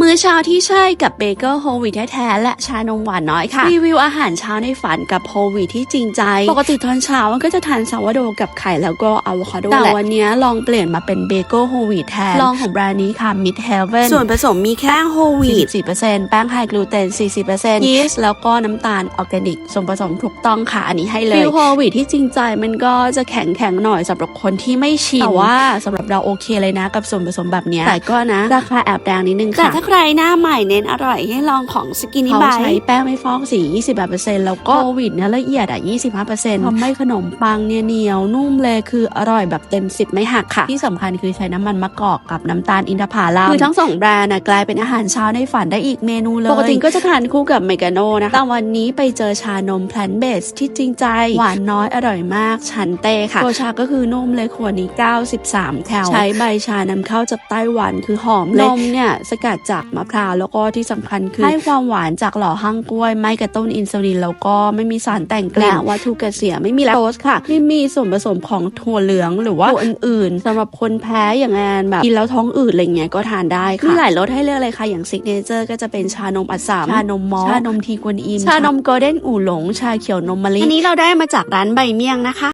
มื้อเช้าที่ใช่กับเบเกอร์โฮลวีตแท้ๆและชานมหวานน้อยค่ะ รีวิวอาหารเช้าในฝันกับโฮลวีตที่จริงใจ ปกติตอนเช้ามันก็จะทานซาวโดกับไข่แล้วก็อะโวคาโดแต่วันนี้ลองเปลี่ยนมาเป็นเบเกอร์โฮลวีตแทนลองของแบรนด์นี้ค่ะ Mid Heaven ส่วนผสมมีแค่โฮลวีต4%แป้งไฮกลูเตน 40%ยีสต์แล้วก็น้ำตาลออร์แกนิกส่วนผสมถูกต้องค่ะอันนี้ให้เลยฟิลโฮลวีตที่จริงใจมันก็จะแข็งแข็งๆหน่อยสำหรับคนที่ไม่ชินแต่ว่าสำหรับเราโอเคเลยนะกับส่วนผสมแบบเนี้ยแต่ก็นะราคาแอบแดงนิดนึงค่ะแต่ถ้าใครหน้าใหม่เน้นอร่อยให้ลองของสกินนี่เขาบายใช้แป้งไม่ฟอกสี 28%แล้วก็โควิดเนี่ยละเอียดอะ 25%ทำให้ขนมปังเนี่ยเหนียวนุ่มเลยคืออร่อยแบบเต็ม 10 ไม่หักค่ะ ที่สำคัญคือใช้น้ำมันมะกอกกับน้ำตาลอินทผลัมคือทั้งสองแบรนด์นะกลายเป็นอาหารเช้าในฝันได้อีกเมนูเลยปกติก็จะทานคู่กับเมกาโนนะคะแต่วันนี้ไปเจอชานมแพลนเบสที่จริงใจ หวานน้อยอร่อยมากชันเต้ค่ะตัวชาก็คือนุ่มเลยขวดนี้ 93 แคลใช้ใบชานำเข้าจากไต้หวันคือหอมเลยนมเนี่ยสกัดจากมะพร้าวแล้วก็ที่สำคัญคือให้ความหวานจากหล่อห้างกล้วย ไม่กระตุ้นอินซูลินแล้วก็ไม่มีสารแต่งกลิ่นและวัตถุกันเสียไม่มีแลคโตสค่ะไม่มีส่วนผสมของถั่วเหลืองหรือว่าถั่วอื่นๆสำหรับคนแพ้อย่างงานแบบกินแล้วท้องอืดอะไรเงี้ยก็ทานได้ค่ะมีหลายรสให้เลือกเลยค่ะอย่างซิกเนเจอร์ก็จะเป็นชานมอัดสามชานมมอลต์ชานมทีกวนอิมชานมโกลเด้นอู่หลง ชาเขียวนมมะลิอันนี้เราได้มาจากร้านใบเมี่ยงนะคะ